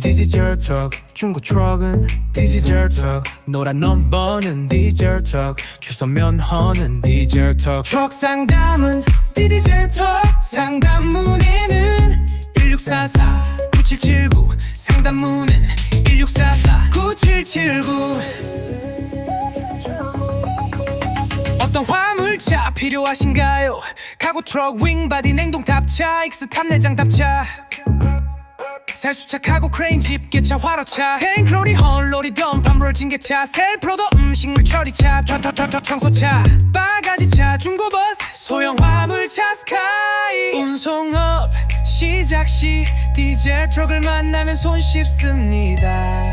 디지털 턱 중고 트럭은 디지털 턱 노란 넘버는 디젤 턱 주선 면허는 디젤 턱 트럭 상담은 디지털 턱 상담 문의는 1644 9779 상담 문은 1644 9779 어떤 화물차 필요하신가요? 카고 트럭 윙바디 냉동 탑차 익스 탑내장 탑차 살수차 카고 크레인 집게차 화로차. 탱크로리 헐로리 덤팜롤 징계차. 셀프로도 음식물 처리차. 터터터터 청소차. 바가지차 중고버스. 소형 화물차 스카이. 운송업 시작 시. 디젤 트럭을 만나면 손 씻습니다